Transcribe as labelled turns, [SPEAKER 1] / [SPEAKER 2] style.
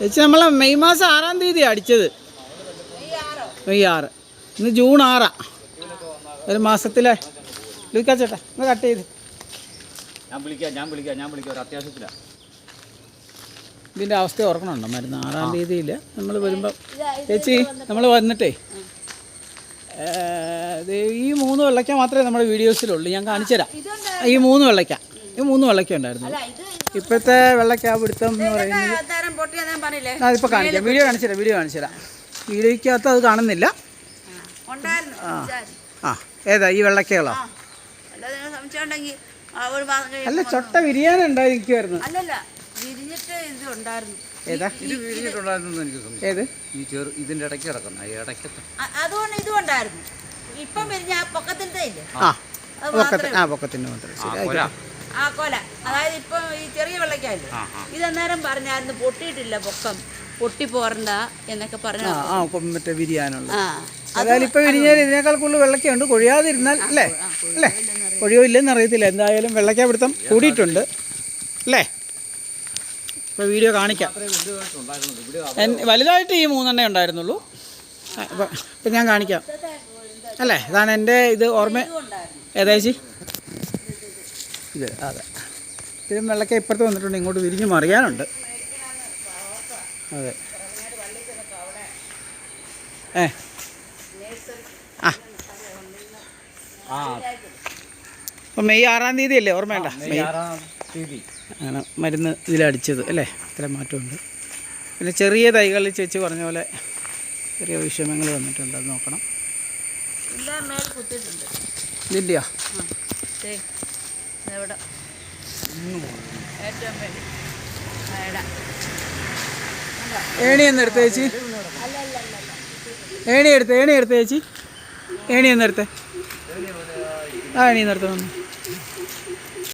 [SPEAKER 1] ചേച്ചി നമ്മളെ മെയ് മാസം ആറാം തീയതി അടിച്ചത്. മെയ് ആറ്. ഇന്ന് ജൂൺ ആറാ. ഒരു മാസത്തിലെ വിളിക്കാം ചേട്ടാ ഒന്ന് കട്ട് ചെയ്ത്.
[SPEAKER 2] ഞാൻ വിളിക്കാം ഞാൻ വിളിക്കാം ഞാൻ വിളിക്കാം ഒരു അത്യാവശ്യത്തിലാണ്
[SPEAKER 1] ഇതിന്റെ അവസ്ഥ ഓർക്കണുണ്ടോ? മരുന്ന് ആറാം തീയതിയിൽ നമ്മൾ വരുമ്പോൾ ചേച്ചി നമ്മൾ വന്നിട്ടേ. ദേ ഈ മൂന്ന് വെള്ളയ്ക്ക മാത്രമേ നമ്മുടെ വീഡിയോസിലുള്ളൂ. ഞാൻ കാണിച്ചു തരാം ഈ മൂന്ന് വെള്ളയ്ക്ക. ഈ മൂന്ന് വെള്ളയ്ക്ക ഉണ്ടായിരുന്നു. ഇപ്പോഴത്തെ വെള്ള പിടുത്തം എന്ന് പറയുന്നത് അതിപ്പോൾ കാണിക്കാം. വീഡിയോ കാണിച്ചു തരാം വീഡിയോ കാണിച്ചു തരാം. വീഡിയോയ്ക്കകത്ത് അത് കാണുന്നില്ല.
[SPEAKER 3] ആ വിചാരിച്ചു.
[SPEAKER 1] ആ ഏതാ ഈ
[SPEAKER 3] വെള്ളക്കകളോ
[SPEAKER 1] അല്ല ചൊട്ട വിരിയാനുണ്ടായിരിക്കുമായിരുന്നു
[SPEAKER 3] അല്ലല്ല വിരിഞ്ഞിട്ട് ഇത് ഉണ്ടായിരുന്നു.
[SPEAKER 1] ഏതാ?
[SPEAKER 2] ഇത് എനിക്ക് സംശയം.
[SPEAKER 1] ഏത്?
[SPEAKER 2] ഈ ചെറു ഇതിന്റെ ഇടയ്ക്ക് ഇടയ്ക്കത്തെ.
[SPEAKER 3] അതുകൊണ്ട് ഇതും ഉണ്ടായിരുന്നു. ഇപ്പം വിരിഞ്ഞ ആ പൊക്കത്തിന്റെ ഇല്ലേ
[SPEAKER 1] ആ പൊക്കത്തിന് ശരി
[SPEAKER 3] ആ കൊല. അതായത് ഇപ്പം ഈ ചെറിയ വെള്ളക്കായില്ലേ ഇതന്നേരം പറഞ്ഞായിരുന്നു പൊട്ടിയിട്ടില്ല പൊക്കം. പൊട്ടി പോരണ്ട എന്നൊക്കെ പറഞ്ഞു
[SPEAKER 1] ആ മറ്റേ വിരിയാനുള്ള അതായത് ഇപ്പൊ വിരിഞ്ഞാൽ ഇതിനേക്കാൾ കൂടുതൽ വെള്ളക്കുണ്ട് കൊഴിയാതിരുന്നാൽ അല്ലേ? അല്ലേ? കൊഴിയോ ഇല്ലെന്ന് അറിയത്തില്ല. എന്തായാലും വെള്ളക്ക പിടുത്തം കൂടിയിട്ടുണ്ട്. അല്ലേ? ഇപ്പൊ വീഡിയോ കാണിക്കാം. വലുതായിട്ട് ഈ മൂന്നെണ്ണേ ഉണ്ടായിരുന്നുള്ളൂ. ഇപ്പൊ ഞാൻ കാണിക്കാം. അല്ലേ? ഇതാണ് എന്റെ ഇത് ഓർമ്മ. ഏതാച്ചി ഇത് അതെ ഇത്തിരി വെള്ളക്ക ഇപ്പുറത്ത് വന്നിട്ടുണ്ട് ഇങ്ങോട്ട് വിരിഞ്ഞ് മറിയാനുണ്ട്. അതെ. ഏ. ആ.
[SPEAKER 2] ആ.
[SPEAKER 1] അപ്പം മെയ് ആറാം തീയതി അല്ലേ ഓർമ്മയുണ്ട
[SPEAKER 2] മെയ് അങ്ങനെ തീയതി.
[SPEAKER 1] ആണ് മരുന്ന് ഇതിലടിച്ചത് അല്ലേ? ഇത്ര മാറ്റമുണ്ട്. പിന്നെ ചെറിയ തൈകൾ ചേച്ചി പറഞ്ഞ പോലെ ചെറിയ വിഷമങ്ങൾ വന്നിട്ടുണ്ട് അത് നോക്കണം.
[SPEAKER 3] ഇല്ല ഇതിന്റെയോ ഇതെവിടെ? ഏറ്റവും വേണ്ടി
[SPEAKER 1] ഏണി എടുത്ത ചേച്ചി. ഏണി എടുത്ത് ഏണി എടുത്ത ചേച്ചി. ഏണി എടുത്തേ. ആ ഏണി വന്നു.